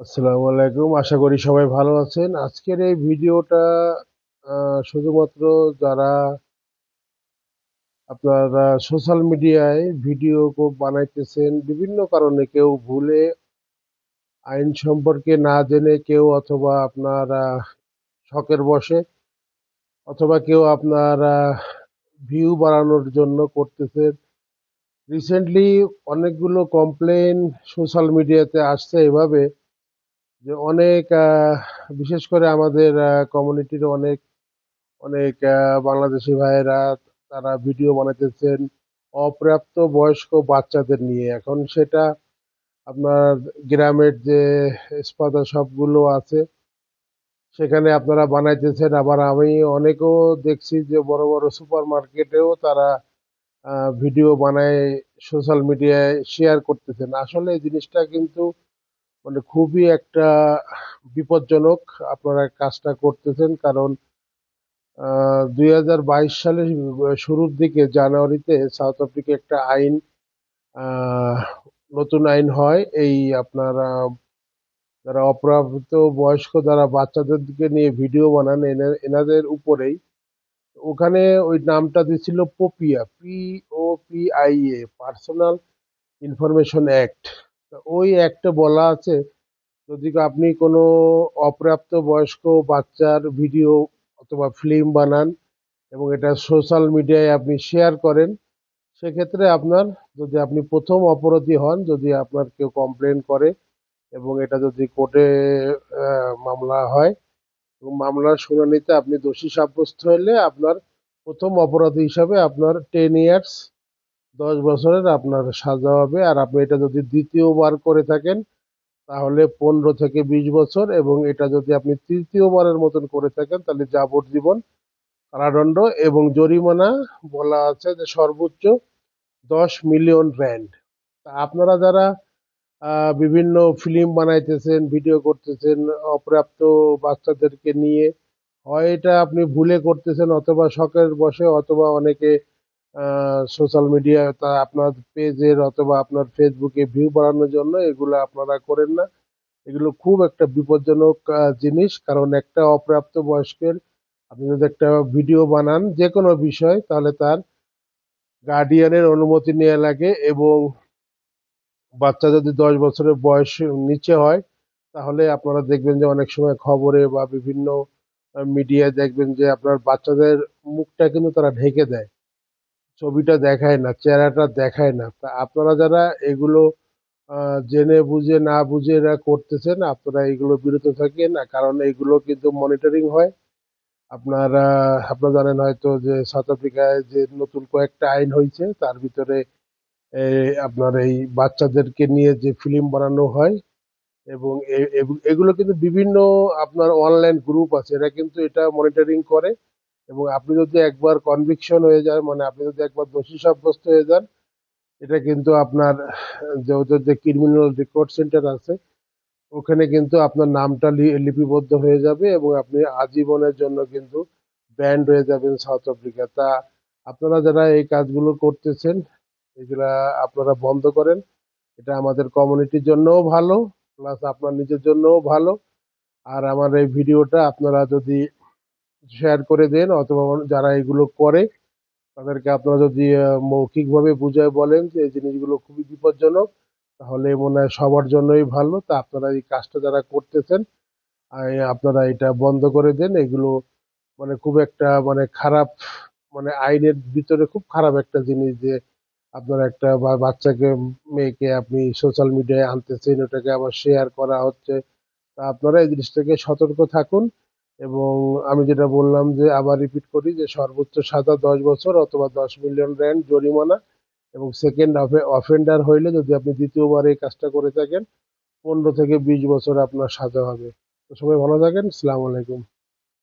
আসসালামু আলাইকুম। আশা করি সবাই ভালো আছেন। আজকের এই ভিডিওটা শুধুমাত্র যারা আপনারা সোশ্যাল মিডিয়ায় ভিডিও বানাইতেছেন, বিভিন্ন কারণে কেউ ভুলে, আইন সম্পর্কে না জেনে কেউ অথবা আপনার শখের বসে অথবা কেউ আপনার ভিউ বাড়ানোর জন্য করতেছেন। রিসেন্টলি অনেকগুলো কমপ্লেন সোশ্যাল মিডিয়াতে আসছে এভাবে। যে অনেক বিশেষ করে আমাদের কমিউনিটির অনেক অনেক বাংলাদেশি ভাইয়েরা তারা ভিডিও বানাইতেছেন অপ্রাপ্ত বয়স্ক বাচ্চাদের নিয়ে। এখন সেটা আপনার গ্রামের যে স্পাদা সবগুলো আছে, সেখানে আপনারা বানাইতেছেন। আবার আমি অনেকেও দেখছি যে বড় বড় সুপার মার্কেটেও তারা ভিডিও বানায় সোশ্যাল মিডিয়ায় শেয়ার করতেছেন। আসলে এই জিনিসটা কিন্তু মানে খুবই একটা বিপজ্জনক আপনারা কাজটা করতেছেন, কারণ দুই হাজার বাইশ সালের শুরুর দিকে জানুয়ারিতে সাউথ আফ্রিকা একটা আইন নতুন আইন হয়। এই আপনারা, যারা অপ্রাপ্ত বয়স্ক, যারা বাচ্চাদেরকে নিয়ে ভিডিও বানান, এনা- এনাদের উপরেই। ওখানে ওই নামটা দিছিল POPIA, P O P I A, personal information act. ওই অ্যাক্টে বলা আছে, যদি আপনি কোনো অপ্রাপ্ত বয়স্ক বাচ্চার ভিডিও অথবা ফিল্ম বানান এবং এটা সোশ্যাল মিডিয়ায় আপনি শেয়ার করেন, সেক্ষেত্রে আপনার যদি আপনি প্রথম অপরাধী হন, যদি আপনার কেউ কমপ্লেন করে এবং এটা যদি কোর্টে মামলা হয়, এবং মামলার শুনানিতে আপনি দোষী সাব্যস্ত হলে আপনার প্রথম অপরাধী হিসাবে আপনার টেন ইয়ার্স দশ বছরের আপনার সাজা হবে। আর আপনি এটা যদি দ্বিতীয়বার করে থাকেন, তাহলে পনেরো থেকে বিশ বছর এবং এটা যদি আপনি তৃতীয়বারের মতন করে থাকেন, তাহলে যাবজ্জীবন কারাদণ্ড এবং জরিমানা বলা আছে যে সর্বোচ্চ দশ মিলিয়ন র্যান্ড। তা আপনারা যারা বিভিন্ন ফিল্ম বানাইতেছেন, ভিডিও করতেছেন, অপ্রাপ্ত বাচ্চাদেরকে নিয়ে, হয় এটা আপনি ভুলে করতেছেন অথবা শখের বসে অথবা অনেকে সোশ্যাল মিডিয়া আপনার পেজের অথবা আপনার ফেসবুকে ভিউ বাড়ানোর জন্য এগুলো আপনারা করেন না। এগুলো খুব একটা বিপজ্জনক জিনিস, কারণ একটা অপ্রাপ্ত বয়স্কের আপনি যদি একটা ভিডিও বানান যে কোনো বিষয়, তাহলে তার গার্ডিয়ানের অনুমতি নেওয়া লাগে এবং বাচ্চা যদি দশ বছরের বয়স নিচে হয়, তাহলে আপনারা দেখবেন যে অনেক সময় খবরে বা বিভিন্ন মিডিয়ায় দেখবেন যে আপনার বাচ্চাদের মুখটা কিন্তু তারা ঢেকে দেয়। ছবিটা দেখায় না, চেহারাটা দেখায় না। তা আপনারা যারা এগুলো জেনে বুঝে না বুঝে এরা করতেছেন, আপনারা এগুলো বিরত থাকেন। কারণ এগুলো কিন্তু মনিটরিং হয়। আপনারা আপনারা জানেন হয়তো যে সাউথ আফ্রিকায় যে নতুন কয়েকটা আইন হয়েছে তার ভিতরে আপনার এই বাচ্চাদেরকে নিয়ে যে ফিল্ম বানানো হয় এবং এগুলো কিন্তু বিভিন্ন আপনার অনলাইন গ্রুপ আছে। এরা কিন্তু এটা মনিটরিং করে। এবং আপনি যদি একবার কনভিকশন হয়ে যায় মানে আপনি যদি একবার দোষী সাব্যস্ত হয়ে যান, এটা কিন্তু আপনার যে ওদের যে ক্রিমিনাল রেকর্ড সেন্টার আছে, ওখানে কিন্তু আপনার নামটা লিপিবদ্ধ হয়ে যাবে এবং আপনি আজীবনের জন্য কিন্তু ব্যান্ড হয়ে যাবেন সাউথ আফ্রিকা তা আপনারা যারা এই কাজগুলো করতেছেন, এগুলা আপনারা বন্ধ করেন। এটা আমাদের কমিউনিটির জন্যও ভালো প্লাস আপনার নিজের জন্যও ভালো। আর আমার এই ভিডিওটা আপনারা যদি শেয়ার করে দেন অথবা যারা এগুলো করে, তাদেরকে আপনারা যদি মৌখিকভাবে বুঝায় বলেন যে এই জিনিসগুলো খুবই বিপজ্জনক, তাহলে মনে হয় সবার জন্যই ভালো। তা আপনারা এই কাজটা যারা করতেছেন আপনারা এটা বন্ধ করে দেন। এগুলো মানে খুব একটা মানে খারাপ মানে আইনের ভিতরে খুব খারাপ একটা জিনিস যে আপনার একটা বাচ্চাকে, মেয়েকে আপনি সোশ্যাল মিডিয়ায় আনতেছেন, ওটাকে আবার শেয়ার করা হচ্ছে। তা আপনারা এই জিনিসটাকে সতর্ক থাকুন। এবং আমি যেটা বললাম যে, আবার রিপিট করি যে, সর্বোচ্চ সাজা দশ বছর অথবা দশ মিলিয়ন র্যান্ড জরিমানা এবং সেকেন্ড অফেন্ডার হইলে যদি আপনি দ্বিতীয়বার এই কাজটা করে থাকেন, পনেরো থেকে বিশ বছর আপনার সাজা হবে। তো সবাই ভালো থাকেন। সালাম আলাইকুম।